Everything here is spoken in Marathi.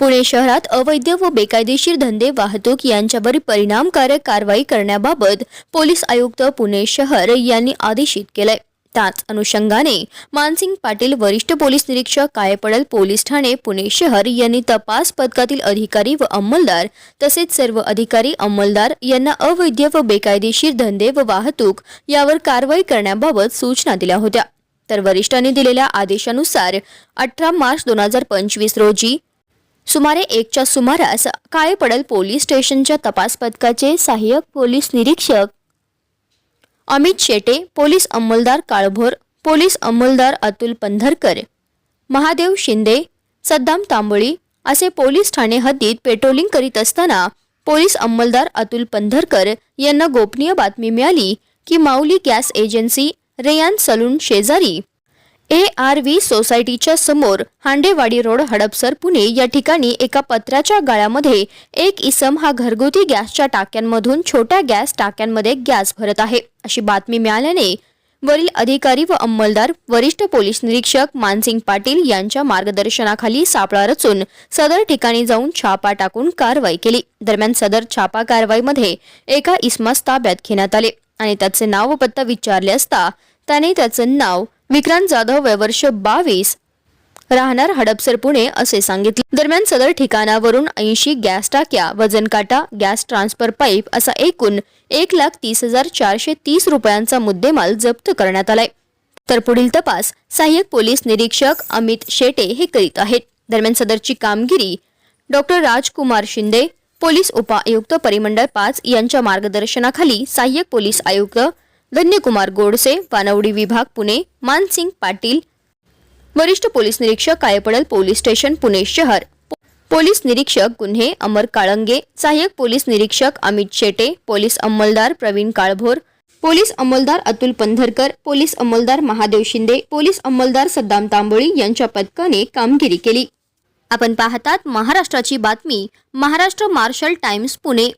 पुणे शहरात अवैध व बेकायदेशीर धंदे वाहतूक यांच्यावर परिणामकारक कारवाई करण्याबाबत पोलीस आयुक्त पुणे शहर यांनी आदेशित केलंय. त्याच अनुषंगाने मानसिंग पाटील वरिष्ठ पोलीस निरीक्षक कायपडल पोलीस ठाणे पुणे शहर यांनी तपास पथकातील अधिकारी व अंमलदार तसेच सर्व अधिकारी अंमलदार यांना अवैध व बेकायदेशीर धंदे व वाहतूक यावर कारवाई करण्याबाबत सूचना दिल्या होत्या. तर वरिष्ठांनी दिलेल्या आदेशानुसार अठरा मार्च दोन हजार पंचवीस रोजी सुमारे एकच्या सुमारास काळेपडल पोलीस स्टेशनच्या तपास पथकाचे सहाय्यक पोलीस निरीक्षक अमित शेटे पोलीस अंमलदार काळभोर पोलीस अंमलदार अतुल पंधरकर महादेव शिंदे सद्दाम तांबोळी असे पोलीस ठाणे हद्दीत पेट्रोलिंग करीत असताना पोलीस अंमलदार अतुल पंधरकर यांना गोपनीय बातमी मिळाली की Mauli gas agency Rayan salon शेजारी ए आर व्ही सोसायटीच्या समोर हांडेवाडी रोड हडपसर पुणे या ठिकाणी एका पत्राच्या गाळ्यामध्ये एक इसम हा घरगुती गॅसच्या टाक्यांमधून छोट्या गॅस टाक्यांमध्ये गॅस भरत आहे. अशी बातमी मिळाल्याने वरील अधिकारी व अंमलदार वरिष्ठ पोलीस निरीक्षक मानसिंग पाटील यांच्या मार्गदर्शनाखाली सापळा रचून सदर ठिकाणी जाऊन छापा टाकून कारवाई केली. दरम्यान सदर छापा कारवाईमध्ये एका इसमास ताब्यात घेण्यात आले आणि त्याचे नाव व पत्ता विचारले असता त्याने त्याचं नाव विक्रांत जाधव वयवर्ष बावीस. राहणार हडपसर पुणे असे सांगितले. दरम्यान सदर ठिकाणावरून ऐंशी गॅस टाक्या वजन काटा गॅस ट्रान्सफर पाईप असा एकूण एक लाख तीस हजार चारशे तीस रुपयांचा मुद्देमाल जप्त करण्यात आलाय. तर पुढील तपास सहाय्यक पोलीस निरीक्षक अमित शेटे हे करीत आहेत. दरम्यान सदरची कामगिरी डॉक्टर राजकुमार शिंदे पोलीस उपायुक्त परिमंडळ पाच यांच्या मार्गदर्शनाखाली सहाय्यक पोलीस आयुक्त धन्यकुमार गोडसे वानवडी विभाग पुणे मानसिंग पाटील वरिष्ठ पोलीस निरीक्षक कायपडल पोलीस स्टेशन पुणे शहर पोलीस निरीक्षक गुन्हे अमर काळंगे सहाय्यक पोलीस निरीक्षक अमित शेटे पोलीस अंमलदार प्रवीण काळभोर पोलीस अंमलदार अतुल पंधरकर पोलीस अंमलदार महादेव शिंदे पोलीस अंमलदार सद्दाम तांबोळी यांच्या पथकाने कामगिरी केली आपण पाहतात महाराष्ट्राची बातमी महाराष्ट्र मार्शल टाइम्स पुणे